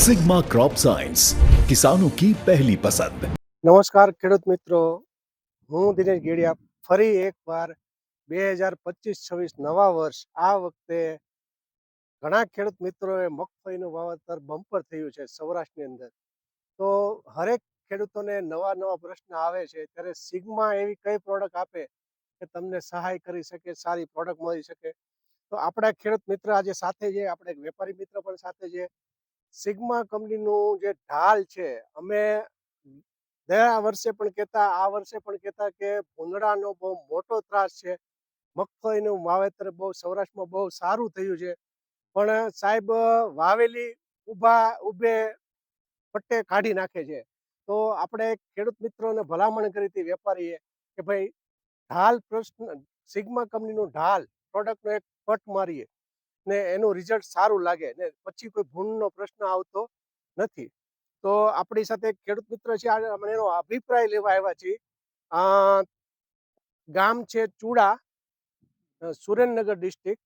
Sigma crop science કિસાનો કી પહેલી પસંદ નમસ્કાર ખેડૂત મિત્રો હું દિનેશ ગેડિયા ફરી એકવાર બે હજાર પચીસ છવ્વીસ નવા વર્ષ આ વખતે ઘણા ખેડૂત મિત્રોએ મગફળીનું વાવેતર બમ્પર થયું છે સૌરાષ્ટ્રની અંદર। તો હરેક ખેડૂતોને નવા નવા પ્રશ્ન આવે છે. ત્યારે સિગ્મા એવી કઈ પ્રોડક્ટ આપે કે તમને સહાય કરી શકે, સારી પ્રોડક્ટ મળી શકે? તો આપણા ખેડૂત મિત્ર આજે સાથે છે, આપણે એક વેપારી મિત્ર પણ સાથે છે. સિગ્મા કંપનીનું જે ઢાલ છે, અમે ગયા વર્ષે પણ કહેતા, આ વર્ષે પણ કહેતા કે ભૂંદડાનો બહુ મોટો ત્રાસ છે. મગફળીનું વાવેતર બહુ, સૌરાષ્ટ્રમાં બહુ સારું થયું છે. પણ સાહેબ, વાવેલી ઊભા, ઊભે પટ્ટે કાઢી નાખે છે. તો આપણે ખેડૂત મિત્રોને ભલામણ કરી હતી વેપારીએ કે ભાઈ, ઢાલ પ્રશ્ન, સિગ્મા કંપનીનું ઢાલ પ્રોડક્ટનો એક પટ મારીએ. ને એનું રિઝલ્ટ સારું લાગે ને પછી કોઈ ભૂંડનો પ્રશ્ન આવતો નથી. તો આપણી સાથે ખેડૂત મિત્ર છે આજે એનો અભિપ્રાય લેવા આવ્યા છીએ ગામ છે ચૂડા સુરેન્દ્રનગર ડિસ્ટ્રિક્ટ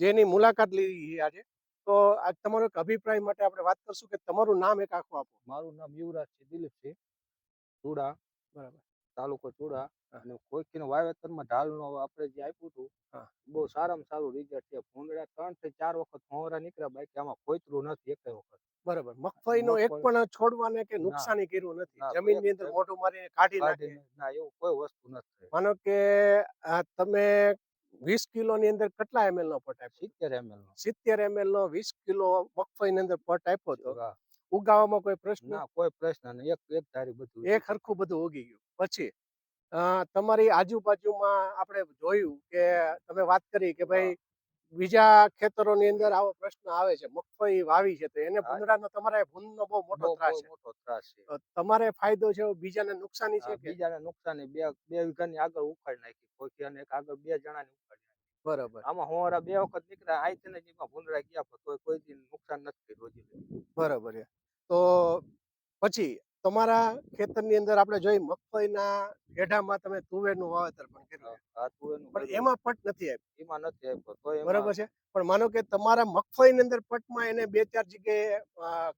જેની મુલાકાત લીધી છે. આજે તો આજ તમારો એક અભિપ્રાય માટે આપણે વાત કરશું કે તમારું નામ એક આખું આપો. મારું નામ યુવરાજ છે દિલીપ છે. ચૂડા. બરાબર. તાલુકો ચૂડા. અને કોઈકીના વાવેતરમાં ઢાલનો આપણે જે આપ્યું હતું બહુ સારામાં સારું રિઝલ્ટ છે. ભૂંગળા ત્રણથી ચાર વખત ભોંવરા નીકળ્યા બાકી આમાં કોઈતરું નથી એક વખત. બરાબર. મગફળીનો એક પણ છોડવાને કે નુકસાની કર્યું નથી. જમીન જમીનની અંદર મોઢું મારીને કાઢી નાખે. ના એવું કોઈ વસ્તુ નથી માનો કે આ તમે વીસ કિલોની અંદર કેટલા એમએલ નો પટ આપ્યો સિત્તેર એમએલ નો. સિત્તેર એમએલ નો વીસ કિલો મગફળીની અંદર પટ આપ્યો હતો. ઉગાવામાં કોઈ પ્રશ્ન? ના કોઈ પ્રશ્ન નહીં. એક એક ધારી બધું એક હરખું બધું ઉગી ગયું. પછી તમારી આજુબાજુમાં આપણે જોયું કે તમે વાત કરી કે ભાઈ બીજા ખેતરોની અંદર આવો પ્રશ્ન આવે છે મગફળી વાવી છે તો એને. ભૂંદડાનો તમારે ભૂંડનો બહુ મોટો ત્રાસ છે. મોટો ત્રાસ છે. તમારે ફાયદો છે બીજાને નુકસાની છે કે? બીજાને નુકસાની બે બે વીઘાની આગળ ઉખાડી નાખી કોઈ એક આગળ બે જણાની ઉખાડી બરાબર. આમાં હોરા બે વખત નીકળ્યા આઈ તેને જીમાં ભૂંડરા ગયા પણ કોઈ કોઈ દી નુકસાન નથી કર્યું હજી બરાબર તો પછી તમારા ખેતરની અંદર આપણે જોઈ મગફળીના હેઠામાં તમે તુવેરનું વાવેતર પણ કર્યું પણ એમાં પટ નથી આપ્યો. એમાં નથી આપ્યો તો બરાબર છે. પણ માનો કે તમારા મગફળીની અંદર પટમાં એને બે ચાર જગ્યાએ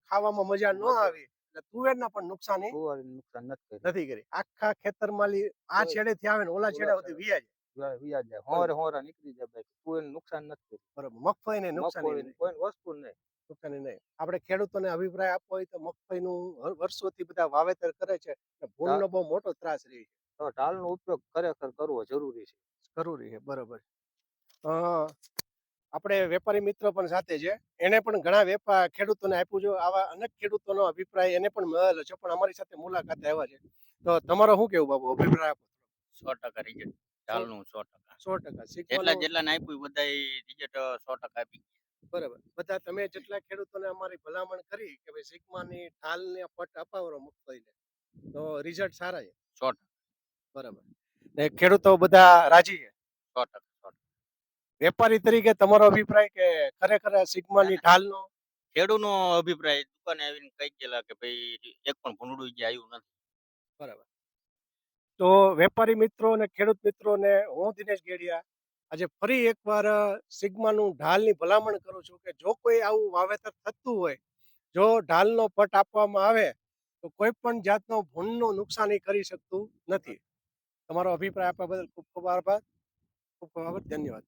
ખાવામાં મજા ન આવી એટલે તુવેરના પણ નુકસાન નુકસાન નથી કરી. આખા ખેતરમાં લી- આ છેડે થી આવે ને ઓલા છેડે સુધી વિયા જાય વ્યા- વ્યા જાય હોરે હોરા નીકળી જાય ભાઈ કોઈ નુકસાન નથી બરાબર. મગફળીને નુકસાની મગફળીને કોઈ વસ્તુ નહીં. નુકસાની નહીં. આપણે ખેડૂતોને અભિપ્રાય આપવો હોય તો મગફળીનું વર્ષોથી બધા વાવેતર કરે છે. ને ભૂલનો બહુ મોટો ત્રાસ રહે છે. તો ઢાલનો ઉપયોગ ખરેખર કરવો જરૂરી છે. જરૂરી છે. બરાબર. આપણે વેપારી મિત્ર પણ સાથે છે. એને પણ ઘણા વેપાર ખેડૂતોને આપ્યું છે. આવા અનેક ખેડૂતોનો અભિપ્રાય એને પણ મળેલો છે. પણ અમારી સાથે મુલાકાત આવ્યા છે. તો તમારો શું કેવું બાબુ અભિપ્રાય આપો સો ટકા ઢાલનું સો ટકા. સો ટકા જેટલા જેટલા આપ્યું બધા રિઝલ્ટ સો ટકા આપી બરાબર. બધા તમે જેટલા ખેડૂતોને અમારી ભલામણ કરી કે ભાઈ સિકમાની ઢાલને પટ અપાવરો મગફળીને તો રિઝલ્ટ સારા છે. સો બરાબર. ને ખેડૂતો બધા રાજી છે? સો ટકા વેપારી તરીકે તમારો અભિપ્રાય કે ખરેખર સિકમાની સિગ્માની ઢાલનો ખેડૂતનો અભિપ્રાય દુકાને આવીને કહી ગયેલા કે ભાઈ એક પણ ભૂંડું જે આવ્યું નથી. બરાબર. તો વેપારી મિત્રો અને ખેડૂત મિત્રોને હું દિનેશ ગેડિયા આજે ફરી એકવાર સિગ્માનું ઢાલની ભલામણ કરું છું કે જો કોઈ આવું વાવેતર થતું હોય, જો ઢાલનો પટ આપવામાં આવે, તો કોઈ પણ જાતનો ભૂંડનું નુકસાની કરી શકતું નથી. તમારો અભિપ્રાય આપવા બદલ ખૂબ ખૂબ આભાર. ખૂબ ખૂબ આભાર. ધન્યવાદ.